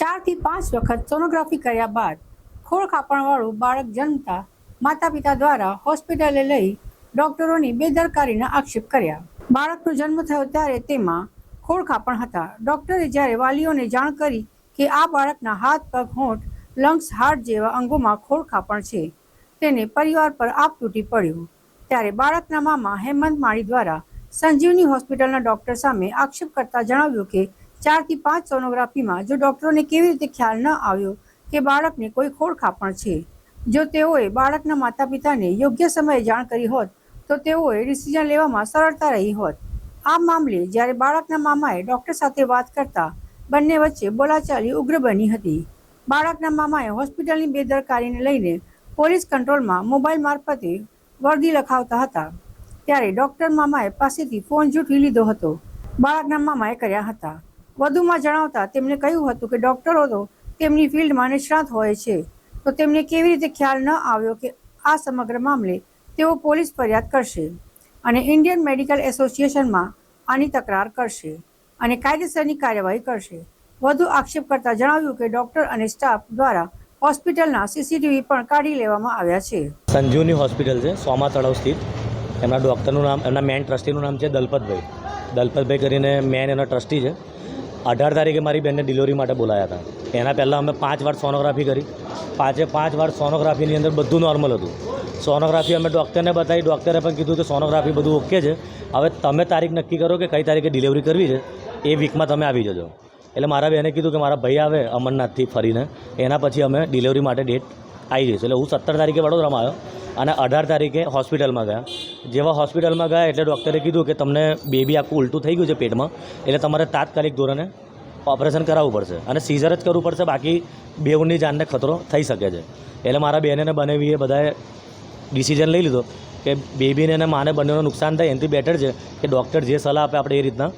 ચારથી પાંચ વખત સોનોગ્રાફી કર્યા બાદ ખોળ ખાપણવાળું બાળક જન્મતા માતા પિતા દ્વારા હોસ્પિટલે લઈ ડોક્ટરોની બેદરકારીના આક્ષેપ કર્યા. બાળકનો જન્મ થયો ત્યારે તેમાં ખોળ ખાપણ હતા. ડોક્ટરે જ્યારે વાલીઓને જાણ કરી કે આ બાળકના હાથ, પગ, હોઠ, લંગ્સ હાર્ટ જેવા અંગોમાં ખોળ ખાપણ છે, તેને પરિવાર પર આપ તૂટી પડ્યું. ત્યારે બાળકના મામા હેમંત માળી દ્વારા સંજીવની હોસ્પિટલના ડોક્ટર સામે આક્ષેપ કરતા જણાવ્યું કે ચારથી પાંચ સોનોગ્રાફીમાં જો ડોક્ટરોને કેવી રીતે ખ્યાલ ન આવ્યો કે બાળકને કોઈ ખોળ ખાપણ છે? જો તેઓએ બાળકના માતા પિતાને યોગ્ય સમયે જાણ કરી હોત, તો તેઓએ ડિસિઝન લેવામાં સરળતા રહી હોત. આ મામલે જ્યારે બાળકના મામાએ ડોક્ટર સાથે વાત કરતા બંને વચ્ચે બોલાચાલી ઉગ્ર બની હતી. બાળકના મામાએ હોસ્પિટલની બેદરકારીને લઈને પોલીસ કંટ્રોલમાં મોબાઈલ મારફતે વર્દી લખાવતા હતા. ત્યારે ડોક્ટર મામાએ પાસેથી ફોન જૂઠવી લીધો હતો. બાળકના મામાએ કર્યા હતા. વધુમાં જણાવતા તેમણે કહ્યું હતું કે ડોક્ટરો તો તેમની ફિલ્ડમાં નિષ્ણાત હોય છે. તો તેમને કેવી રીતે ખ્યાલ ન આવ્યો કે આ સમગ્ર મામલે તેઓ પોલીસ ફરિયાદ કરશે અને ઇન્ડિયન મેડિકલ એસોસિએશનમાં આની તકરાર કરશે અને કાયદેસરની કાર્યવાહી કરશે. વધુ આક્ષેપ કરતા જણાવ્યું કે ડોક્ટર અને સ્ટાફ દ્વારા હોસ્પિટલના સીસીટીવી પણ કાઢી લેવામાં આવ્યા છે. સંજીવની હોસ્પિટલ છે, સોમા તળાવ સ્થિત. એમના ડૉક્ટરનું નામ, એમના મેન ટ્રસ્ટીનું નામ છે દલપતભાઈ. દલપતભાઈ કરીને મેન એના ટ્રસ્ટી છે. અઢાર તારીખે મારી બેનને ડિલિવરી માટે બોલાયા હતા. એના પહેલાં અમે પાંચ વાર સોનોગ્રાફી કરી. પાંચે પાંચ વાર સોનોગ્રાફીની અંદર બધું નોર્મલ હતું. સોનોગ્રાફી અમે ડૉક્ટરને બતાવી. ડૉક્ટરે પણ કીધું કે સોનોગ્રાફી બધું ઓકે છે. હવે તમે તારીખ નક્કી કરો કે કઈ તારીખે ડિલિવરી કરવી છે, એ વીકમાં તમે આવી જજો. એટલે મારા બેને કીધું કે મારા ભાઈ આવે અમરનાથથી ફરીને. એના પછી અમે ડિલિવરી માટે ડેટ આવી જઈશું. એટલે હું સત્તર તારીખે વડોદરામાં આવ્યો અને અઢાર તારીખે હોસ્પિટલમાં ગયા. જેવા હોસ્પિટલમાં ગયા એટલે ડૉક્ટરે કીધું કે તમને બેબી આખું ઉલટું થઈ ગયું છે પેટમાં, એટલે તમારે તાત્કાલિક ધોરણે ઓપરેશન કરાવવું પડશે અને સીઝર જ કરવું પડશે, બાકી બેઉની જાનને ખતરો થઈ શકે છે. એટલે મારા બહેનને બનેવીએ બધાએ ડિસિઝન લઈ લીધો કે બેબીને અને માને બંનેનું નુકસાન થાય, એનાથી બેટર છે કે ડૉક્ટર જે સલાહ આપે આપણે એ રીતના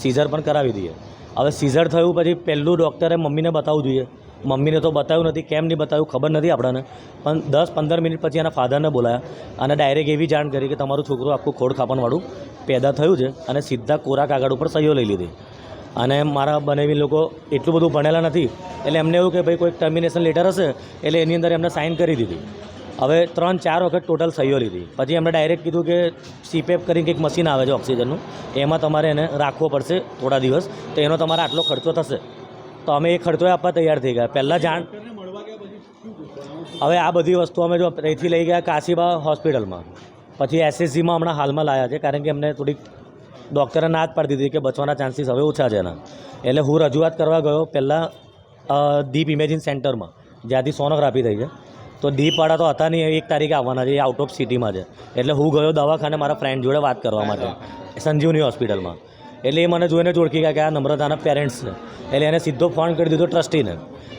સીઝર પણ કરાવી દઈએ. હવે સીઝર થયું પછી પહેલું ડૉક્ટરે મમ્મીને બતાવવું જોઈએ. મમ્મીને તો બતાવ્યું નથી, કેમ નહીં બતાવ્યું ખબર નથી આપણને. પણ દસ પંદર મિનિટ પછી એના ફાધરને બોલાયા અને ડાયરેક્ટ એવી જાણ કરી કે તમારું છોકરું આખું ખોડ ખાપણવાળું પેદા થયું છે અને સીધા કોરા કાગળ ઉપર સહીઓ લઈ લીધી. અને મારા બનેવી લોકો એટલું બધું ભણેલા નથી, એટલે એમને એવું કે ભાઈ કોઈ ટર્મિનેશન લેટર હશે, એટલે એની અંદર એમને સાઇન કરી દીધી. હવે ત્રણ ચાર વખત ટોટલ સહીઓ લીધી. પછી એમણે ડાયરેક્ટ કીધું કે સીપેપ કરીને કંઈક મશીન આવે છે ઓક્સિજનનું એમાં તમારે એને રાખવો પડશે થોડા દિવસ, તો એનો તમારે આટલો ખર્ચો થશે. તો અમે એ ખર્ચો આપવા તૈયાર થઈ ગયા. પહેલાં જાણ હવે આ બધી વસ્તુ અમે જો અહીંથી લઈ ગયા કાશીબા હોસ્પિટલમાં. પછી એસએસજીમાં હમણાં હાલમાં લાયા છે, કારણ કે અમને થોડીક ડૉક્ટરે ના જ પાડી દીધી કે બચવાના ચાન્સીસ હવે ઓછા છે એના. એટલે હું રજૂઆત કરવા ગયો પહેલાં ડીપ દીપ ઇમેજિન સેન્ટરમાં, જ્યાંથી સોનોગ્રાફી થઈ છે. તો દીપવાળા તો હતા નહીં એક તારીખે આવવાના છે, એ આઉટ ઓફ સિટીમાં છે. એટલે હું ગયો દવાખાને મારા ફ્રેન્ડ જોડે વાત કરવા માટે, સંજીવની હોસ્પિટલમાં એટલે એ મને જોઈને જ ઓળખી ગયા કે આ નમ્રતાના પેરેન્ટ્સ છે. એટલે એને સીધો ફોન કરી દીધો ટ્રસ્ટીને.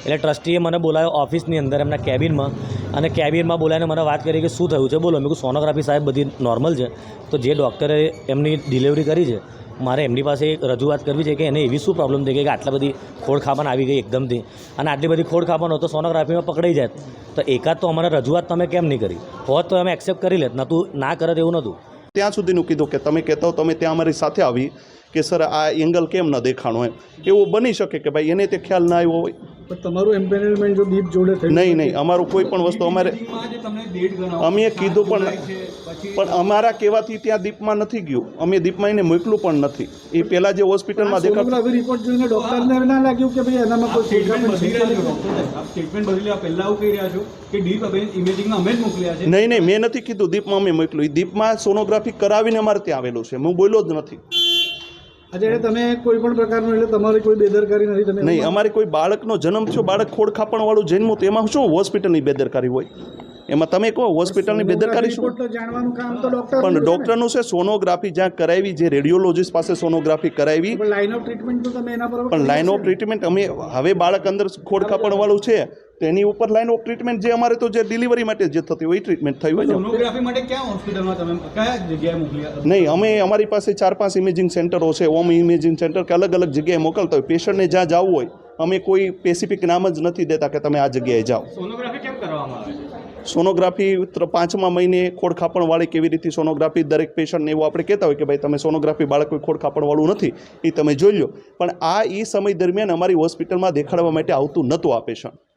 એટલે ટ્રસ્ટીએ મને બોલાવ્યો ઓફિસની અંદર, એમના કેબિનમાં અને કેબિનમાં બોલાવીને મને વાત કરી કે શું થયું છે? બોલો, મેં કહ્યું સોનોગ્રાફી સાહેબ બધી નોર્મલ છે. તો જે ડૉક્ટરે એમની ડિલિવરી કરી છે, મારે એમની પાસે એક રજૂઆત કરવી છે કે એને એવી શું પ્રોબ્લેમ થઈ ગઈ કે આટલા બધી ખોડ ખાપણ આવી ગઈ એકદમથી. અને આટલી બધી ખોડ ખાપણ હોય તો સોનોગ્રાફીમાં પકડાઈ જાય તો એકાદ તો અમારે રજૂઆત તમે કેમ નહીં કરી? હોત તો અમે એક્સેપ્ટ કરી લેત, નતું, ના કરે એવું નહોતું. ત્યાં સુધીનું કીધું કે તમે કહેતા હો, તમે ત્યાં અમારી સાથે આવી કે, સર, આ એંગલ કેમ ન દેખાણો? એમ. એવું બની શકે કે ભાઈ, એને તે ખ્યાલ ના આવ્યો હોય. તમારું એમ્પેનલમેન્ટ જો દીપ જોડે થયું નહીં નહીં. અમારું કોઈ પણ વસ્તુ અમારે અમે કીધું પણ પણ અમારા કહેવાથી ત્યાં દીપમાં નથી ગયું. અમે દીપમાં એને મોકલું પણ નથી. એ પહેલાં જે હોસ્પિટલમાં દેખાતું રિપોર્ટ જોઈને ડોક્ટરને ના લાગ્યું કે ભાઈ એનામાં કોઈ સ્ટેટમેન્ટ બદલી પહેલા આવું કહી રહ્યા છો કે ડીપ ઇમેજિંગમાં અમે જ મોકલ્યા છે? નહીં નહીં મેં નથી કીધું દીપમાં અમે મોકલ્યું દીપમાં સોનોગ્રાફી કરાવીને અમારે ત્યાં આવેલું છે. હું બોલ્યો જ નથી. એટલે તમે કોઈ પણ પ્રકારનું એટલે તમારી કોઈ બેદરકારી નથી તમે નહીં અમારે કોઈ બાળકનો જન્મ થયો બાળક ખોડ ખાપણવાળું જન્મ તો એમાં શું હોસ્પિટલની બેદરકારી હોય? એમાં તમે કહો હોસ્પિટલની બેદરકારી શું? રિપોર્ટ તો જાણવાનું કામ તો ડોક્ટર પણ ડૉક્ટરનું છે સોનોગ્રાફી જ્યાં કરાવી જે રેડિયોલોજીસ્ટ પાસે સોનોગ્રાફી કરાવી. પણ ઓફ ટ્રીટમેન્ટ તો તમે એના પર પણ લાઇન ઓફ ટ્રીટમેન્ટ અમે હવે બાળક અંદર ખોડખાપણવાળું છે તો એની ઉપર લાઇન ઓફ ટ્રીટમેન્ટ જે અમારે તો જે ડિલિવરી માટે જે થતી હોય એ ટ્રીટમેન્ટ થઈ હોય ને સોનોગ્રાફી માટે ક્યાં હોસ્પિટલમાં તમે કયા જગ્યાએ મોકલ્યા નહીં અમે અમારી પાસે ચાર પાંચ ઇમેજિંગ સેન્ટરો છે ઓમ ઇમેજિંગ સેન્ટર કે અલગ અલગ જગ્યાએ મોકલતા હોય. પેશન્ટને જ્યાં જવું હોય અમે કોઈ સ્પેસિફિક નામ જ નથી દેતા કે તમે આ જગ્યાએ જાઓ. સોનોગ્રાફી કેમ કરવામાં આવે સોનોગ્રાફી પાંચમા મહિને ખોડ ખાપણવાળી કેવી રીતે સોનોગ્રાફી દરેક પેશન્ટને એવું આપણે કહેતા હોય કે ભાઈ તમે સોનોગ્રાફી બાળક કોઈ ખોડખાપણવાળું નથી, એ તમે જોઈ લો. પણ આ એ સમય દરમિયાન અમારી હોસ્પિટલમાં દેખાડવા માટે આવતું નહોતું આ પેશન્ટ